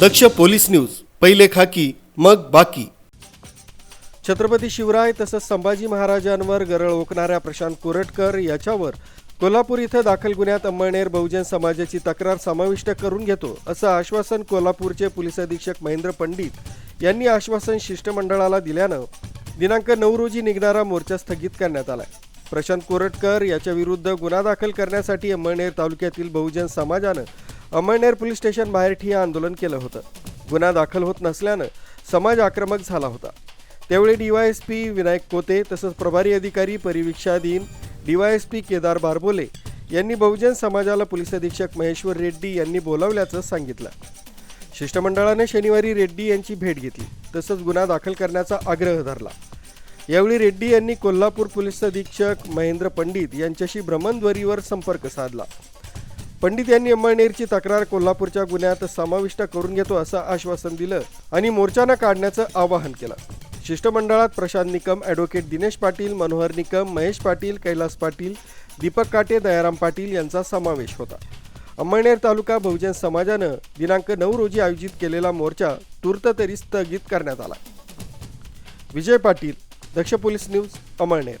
दक्ष police news पहिले खाकी मग बाकी. छत्रपती शिवराय तसंच संभाजी महाराजांवर गरळ ओकणाऱ्या प्रशांत कोरटकर याच्यावर कोल्हापूर इथं दाखल गुन्ह्यात अंमळनेर बहुजन समाजाची तक्रार समाविष्ट करून घेतो असं आश्वासन कोल्हापूरचे पोलीस अधीक्षक महेंद्र पंडित यांनी आश्वासन शिष्टमंडळाला दिल्यानं दिनांक नऊ रोजी निघणारा मोर्चा स्थगित करण्यात आलाय. प्रशांत कोरटकर याच्या विरुद्ध गुन्हा दाखल करण्यासाठी अंमळनेर तालुक्यातील बहुजन समाजानं अमळनेर पोलीस स्टेशन बाहेर ठिय्या आंदोलन केलं होतं. गुन्हा दाखल होत नसल्यानं समाज आक्रमक झाला होता. त्यावेळी डीवायएसपी विनायक कोते तसंच प्रभारी अधिकारी परिवीक्षाधीन डीवायएसपी केदार बारबोले यांनी बहुजन समाजाला पोलीस अधीक्षक महेश्वर रेड्डी यांनी बोलावल्याचं सांगितलं. शिष्टमंडळाने शनिवारी रेड्डी यांची भेट घेतली. तसंच गुन्हा दाखल करण्याचा आग्रह धरला. यावेळी रेड्डी यांनी कोल्हापूर पोलीस अधीक्षक महेंद्र पंडित यांच्याशी भ्रमणध्वरीवर संपर्क साधला. पंडित यांनी अंमळनेरची तक्रार कोल्हापूरच्या गुन्ह्यात समाविष्ट करून घेतो असं आश्वासन दिलं आणि मोर्चानं काढण्याचं आवाहन केलं. शिष्टमंडळात प्रशांत निकम ॲडव्होकेट दिनेश पाटील मनोहर निकम महेश पाटील कैलास पाटील दीपक काटे दयाराम पाटील यांचा समावेश होता. अंमळनेर तालुका बहुजन समाजानं दिनांक नऊ रोजी आयोजित केलेला मोर्चा तूर्त तरी स्थगित करण्यात आला. Vijay Patil Daksh police news Amalner